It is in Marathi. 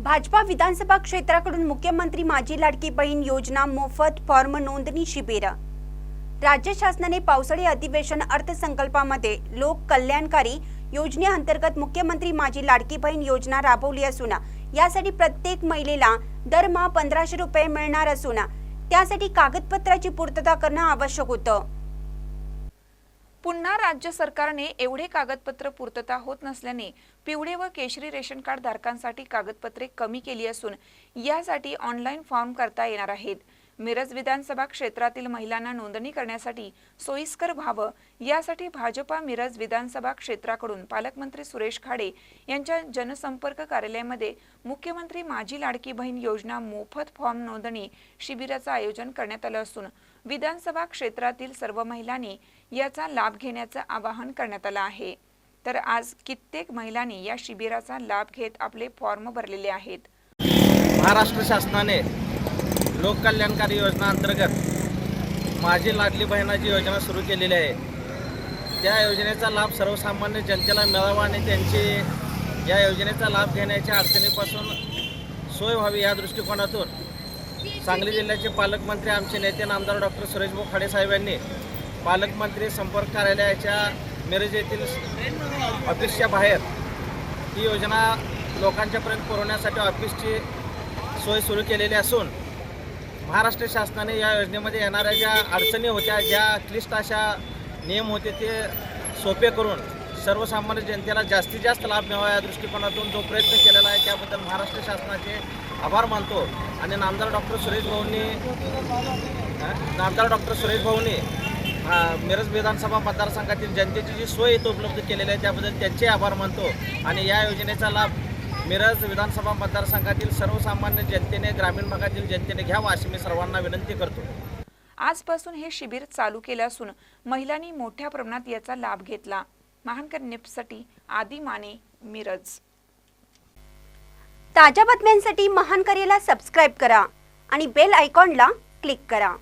भाजपा विधानसभा क्षेत्राकडून मुख्यमंत्री माझी लाडकी बहीण योजना मोफत फॉर्म नोंदणी शिबिर. राज्य शासनाने पावसाळी अधिवेशन अर्थसंकल्पामध्ये लोक कल्याणकारी योजनेअंतर्गत मुख्यमंत्री माझी लाडकी बहीण योजना राबवली असून यासाठी प्रत्येक महिलेला दरमहा पंधराशे रुपये मिळणार असून त्यासाठी कागदपत्राची पूर्तता करणं आवश्यक होतं. पुन्हा राज्य सरकारने एवढे कागदपत्र पूर्तता होत नसल्याने पिवळे व केशरी रेशन कार्ड धारकांसाठी कागदपत्रे कमी केली असून यासाठी ऑनलाईन फॉर्म करता येणार आहेत. मिरज विधानसभा क्षेत्रातील महिलांना नोंदणी करण्यासाठी सोयीस्कर व्हावं यासाठी भाजपा मिरज विधानसभा क्षेत्राकडून पालकमंत्री सुरेश खाडे यांच्या जनसंपर्क कार्यालयामध्ये मुख्यमंत्री माझी लाडकी बहीण योजना मोफत फॉर्म नोंदणी शिबिराचं आयोजन करण्यात आलं असून विधानसभा क्षेत्रातील सर्व महिलांनी याचा लाभ घेण्याचं आवाहन करण्यात आलं आहे. तर आज कित्येक महिलांनी या शिबिराचा लाभ घेत आपले फॉर्म भरलेले आहेत. महाराष्ट्र शासनाने लोककल्याणकारी योजना अंतर्गत माझी लाडली बहिणाची योजना सुरू केलेली आहे. त्या योजनेचा लाभ सर्वसामान्य जनतेला मिळावा आणि त्यांची या योजनेचा लाभ घेण्याच्या अडचणीपासून सोय व्हावी या दृष्टिकोनातून सांगली जिल्ह्याचे पालकमंत्री आमचे नेते नामदार डॉक्टर सुरेशभाऊ खाडे साहेब यांनी पालकमंत्री संपर्क कार्यालयाच्या मिरज येथील ऑफिसच्या बाहेर ही योजना लोकांच्यापर्यंत पुरवण्यासाठी ऑफिसची सोय सुरू केलेली असून महाराष्ट्र शासनाने या योजनेमध्ये येणाऱ्या ज्या अडचणी होत्या ज्या क्लिष्ट अशा नियम होते ते सोपे करून सर्वसामान्य जनतेला जास्तीत जास्त लाभ मिळावा या दृष्टिकोनातून जो प्रयत्न केलेला आहे त्याबद्दल महाराष्ट्र शासनाचे आभार मानतो. आणि नामदार डॉक्टर सुरेश भाऊंनी नामदार डॉक्टर सुरेश भाऊंनी मिरज विधानसभा मतदारसंघातील जनतेची जी सोय इथं उपलब्ध केलेली आहे त्याबद्दल त्यांचे आभार मानतो. आणि या योजनेचा लाभ मिरज विधानसभा मतदारसंघातील सर्वसामान्य जनतेने ग्रामीण भागातील जनतेने घ्यावा अशी मी सर्वांना विनंती करतो. आजपासून हे शिबिर चालू केलं असून महिलांनी मोठ्या प्रमाणात याचा लाभ घेतला. महानकर निप्ससाठी आदी माने मिरज. ताज्या बातम्यांसाठी महान करेला सबस्क्राईब करा आणि बेल आयकॉनला क्लिक करा.